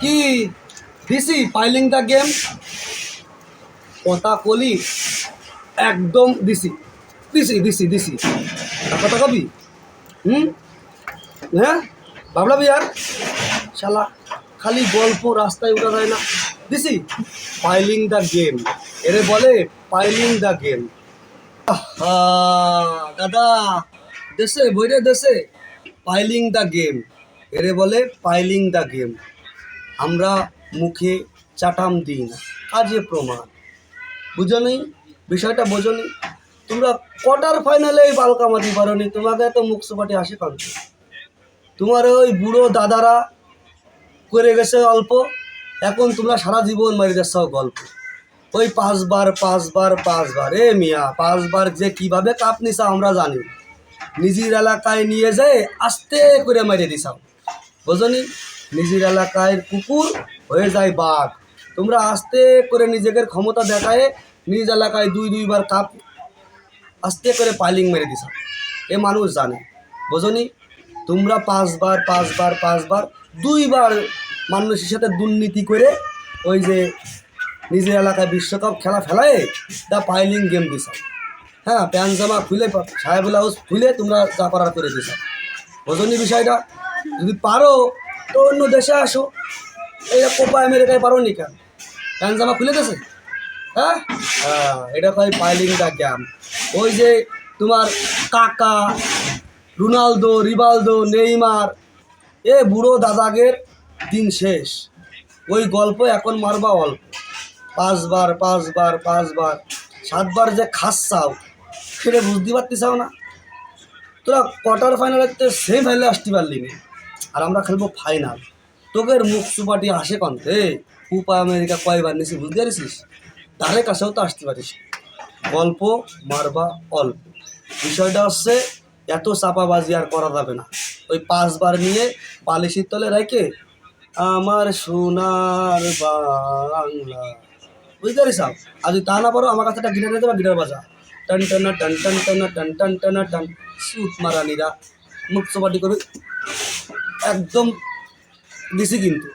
কি? দিছি piling the game কথা কলি একদম দিছি দিছি দিছি দিছি কথা কবি হুম? হ্যাঁ? ভাবলাবি আর? শালা, খালি গল্প রাস্তায় উঠা যায় না। দিছি পাইলিং দ্য গেম এরে বলে পাইলিং দ্য গেম দাদা, দেশে বইরে দেশে পাইলিং দ্য গেম এরে বলে পাইলিং দ্য গেম আমরা মুখে চাটাম দিই না। কাজে প্রমাণ। বুঝো নেই বিষয়টা বোঝো নি তোমরা কোয়ার্টার ফাইনালে বাল কামাতে পারো নি তোমাকে এত মুখ সোপাটি আসে কান্ত তোমার ওই বুড়ো দাদারা করে গেছে অল্প। এখন তোমরা সারা জীবন মারি যাচ্ছ গল্প। ওই পাঁচবার পাঁচবার পাঁচবার। এ মিয়া, পাঁচবার যে কীভাবে কাপ নিছা আমরা জানি। নিজের এলাকায় নিয়ে যায় আস্তে করে মেরে দিছাও। বোঝনি? নিজের এলাকায় কুকুর হয়ে যায় বাঘ। তোমরা আস্তে করে নিজেদের ক্ষমতা দেখায় নিজ এলাকায় দুই দুইবার কাপ আস্তে করে পাইলিং মেরে দিছাও এ মানুষ জানে। বোঝনি? তোমরা পাঁচবার পাঁচবার পাঁচবার দুইবার মানুষের সাথে দুর্নীতি করে ওই যে নিজের এলাকায় বিশ্বকাপ খেলা ফেলায় দা পাইলিং গেম দিছ। হ্যাঁ প্যান্ট জামা খুলে সাহেব ব্লাউজ খুলে তোমরা যা করার করে দিছ। বোঝনি বিষয়টা? যদি পারো তো অন্য দেশে আসো। এই কোপা আমেরিকায় পারো নি কেন? প্যান্ট জামা খুলে গেছে? হ্যাঁ? হ্যাঁ এটা কয় পাইলিং দা গেম ওই যে তোমার কাকা, রোনালদো, রিবালদো, নেইমার, এ বুড়ো দাদাগের দিন শেষ। ওই গল্প এখন মারবা অল্প। পাঁচবার পাঁচবার পাঁচবার, সাতবার যে খাচ্ছাও সেটা বুঝতে পারতেছাও না। তোরা কোয়ার্টার ফাইনালে তো সেমি ফাইনালে আসতে পারলি না। আর আমরা খেলব ফাইনাল তোদের মুখ সুপাটি আসে কন্তে কুপা আমেরিকা কয়বার নিছি বুঝতে পারিস তারে কাছেও তো আসতে পারিস গল্প মারবা অল্প বিষয়টা হচ্ছে এত চাপাবাজি আর করা যাবে না ওই পাঁচবার নিয়ে বালিশির তলে রেখে আমার সোনার বাংলা বুঝতে পারিস আর যদি তা না পারো আমার কাছে একটা গিটার বা গিটার বাজা টান টানা টান টান টানা টান টান টানা টান সুত মারানিরা মুখ চপাটি করে একদম দিছি কিন্তু।